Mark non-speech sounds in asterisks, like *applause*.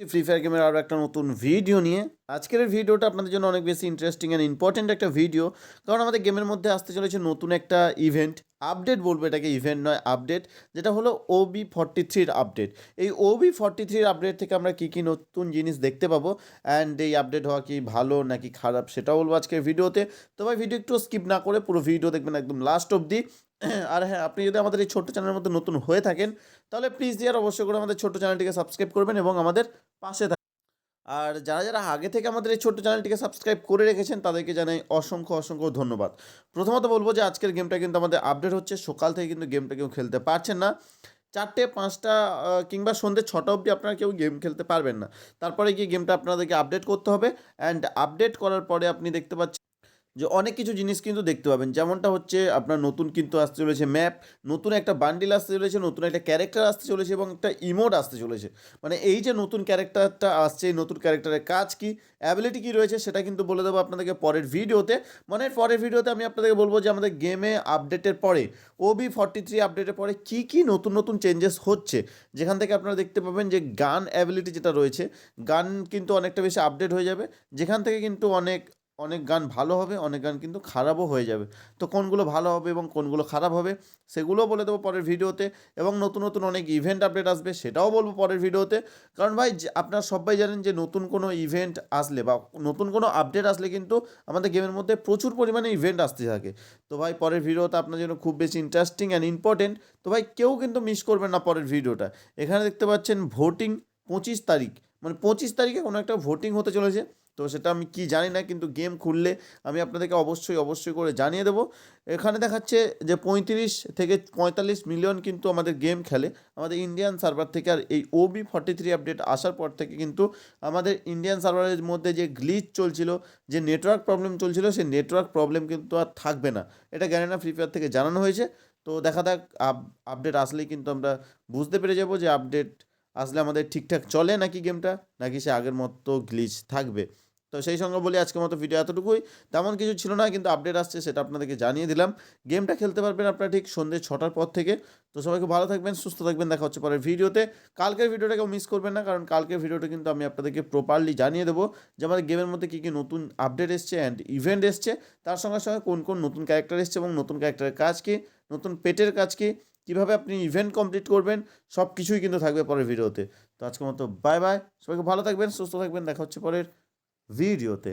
Free fire গেমের আরও একটা নতুন ভিডিও নিয়ে। আজকের ভিডিওটা আপনাদের জন্য অনেক বেশি ইন্টারেস্টিং অ্যান্ড ইম্পর্টেন্ট একটা ভিডিও কারণ আমাদের গেমের মধ্যে আসতে চলেছে নতুন একটা ইভেন্ট আপডেট বলব এটাকে ইভেন্ট নয় আপডেট যেটা হলো ওবি ফর্টি থ্রির আপডেট এই ওবি ফর্টি থ্রির আপডেট থেকে আমরা কী কী নতুন জিনিস দেখতে পাবো অ্যান্ড এই আপডেট হওয়া কি ভালো নাকি খারাপ সেটাও বলব আজকের ভিডিওতে। তো ভাই ভিডিও একটু স্কিপ না করে পুরো ভিডিও দেখবেন একদম লাস্ট অবধি। *clears throat* আর হ্যাঁ আপনি যদি আমাদের এই ছোট্ট চ্যানেলের মধ্যে নতুন হয়ে থাকেন, তাহলে প্লিজ দিয়ে অবশ্যই করে আমাদের ছোট্ট চ্যানেলটিকে সাবস্ক্রাইব করবেন এবং আমাদের পাশে আর যারা যারা আগে থেকে আমাদের এই ছোট্ট চ্যানেলটিকে সাবস্ক্রাইব করে রেখেছেন, তাদেরকে জানাই অসংখ্য অসংখ্য ধন্যবাদ। প্রথমত বলব যে আজকের গেমটা কিন্তু আমাদের আপডেট হচ্ছে, সকাল থেকে কিন্তু গেমটা কেউ খেলতে পারছেন না। চারটে, পাঁচটা কিংবা সন্ধ্যে ছটা অবধি আপনারা কেউ গেম খেলতে পারবেন না। তারপরে গিয়ে গেমটা আপনাদেরকে আপডেট করতে হবে। অ্যান্ড আপডেট করার পরে আপনি দেখতে পাচ্ছেন যে অনেক কিছু জিনিস কিন্তু দেখতে পাবেন। যেমনটা হচ্ছে আপনার নতুন কিন্তু আসতে চলেছে ম্যাপ, নতুন একটা বান্ডিল আসতে চলেছে, নতুন একটা ক্যারেক্টার আসতে চলেছে এবং একটা ইমোট আসতে চলেছে। মানে এই যে নতুন ক্যারেক্টারটা আসছে, এই নতুন ক্যারেক্টারের কাজ কি অ্যাবিলিটি কী রয়েছে সেটা কিন্তু বলে দেবো আপনাদেরকে পরের ভিডিওতে। মানে পরের ভিডিওতে আমি আপনাদেরকে বলব যে আমাদের গেমে আপডেটের পরে ওবি ফর্টি থ্রি আপডেটের পরে কী কী নতুন নতুন চেঞ্জেস হচ্ছে, যেখান থেকে আপনারা দেখতে পাবেন যে গান অ্যাবিলিটি যেটা রয়েছে গান কিন্তু অনেকটা বেশি আপডেট হয়ে যাবে, যেখান থেকে কিন্তু অনেক অনেক গান ভালো হবে, অনেক গান কিন্তু খারাপও হয়ে যাবে। তো কোনগুলো ভালো হবে এবং কোনগুলো খারাপ হবে সেগুলোও বলে দেবো পরের ভিডিওতে এবং নতুন নতুন অনেক ইভেন্ট আপডেট আসবে সেটাও বলব পরের ভিডিওতে। কারণ ভাই আপনারা সবাই জানেন যে নতুন কোনো ইভেন্ট আসলে বা নতুন কোনো আপডেট আসলে কিন্তু আমাদের গেমের মধ্যে প্রচুর পরিমাণে ইভেন্ট আসতে থাকে। তো ভাই, পরের ভিডিওটা আপনার জন্য খুব বেশি ইন্টারেস্টিং অ্যান্ড ইম্পর্টেন্ট তো ভাই, কেউ কিন্তু মিস করবেন না পরের ভিডিওটা। এখানে দেখতে পাচ্ছেন ভোটিং পঁচিশ তারিখ। মানে পঁচিশ তারিখে কোনো একটা ভোটিং হতে চলেছে। তো সেটা আমি কি জানি না, কিন্তু গেম খুললে আমি আপনাদেরকে অবশ্যই অবশ্যই করে জানিয়ে দেবো। এখানে দেখাচ্ছে যে পঁয়ত্রিশ থেকে পঁয়তাল্লিশ মিলিয়ন কিন্তু আমাদের গেম খেলে। আমাদের ইন্ডিয়ান সার্ভার থেকে আর এই ওবি ফর্টি থ্রি আপডেট আসার পর থেকে কিন্তু আমাদের ইন্ডিয়ান সার্ভারের মধ্যে যে গ্লিচ চলছিল, যে নেটওয়ার্ক প্রবলেম চলছিল, সেই নেটওয়ার্ক প্রবলেম কিন্তু আর থাকবে না। এটা গ্যারেনা ফ্রি ফায়ার থেকে জানানো হয়েছে। তো দেখা যাক আপডেট আসলেই কিন্তু আমরা বুঝতে পেরে যাব যে আপডেট আসলে আমাদের ঠিকঠাক চলে নাকি গেমটা নাকি সে আগের মতো গ্লিচ থাকবে। তো সেই সঙ্গে বলি, আজকের মতো ভিডিও এতটুকুই। তেমন কিছু ছিল না, কিন্তু আপডেট আসছে সেটা আপনাদেরকে জানিয়ে দিলাম। গেমটা খেলতে পারবেন আপনারা ঠিক সন্ধ্যে ছটার পর থেকে। তো সবাইকে ভালো থাকবেন, সুস্থ থাকবেন, দেখা হচ্ছে পরের ভিডিওতে কালকের ভিডিওটাকেও মিস করবেন না, কারণ কালকের ভিডিওটা কিন্তু আমি আপনাদেরকে প্রপারলি জানিয়ে দেবো যে আমাদের গেমের মধ্যে কী কী নতুন আপডেট এসছে অ্যান্ড ইভেন্ট এসছে। তার সঙ্গে সঙ্গে কোন কোন নতুন ক্যারেক্টার এসছে এবং নতুন ক্যারেক্টারের কাজ কী, নতুন পেটের কাজ কী, কীভাবে আপনি ইভেন্ট কমপ্লিট করবেন সব কিছুই কিন্তু থাকবে পরের ভিডিওতে তো আজকের মতো বাই বাই সবাইকে ভালো থাকবেন, সুস্থ থাকবেন, দেখা হচ্ছে পরের ভিডিওতে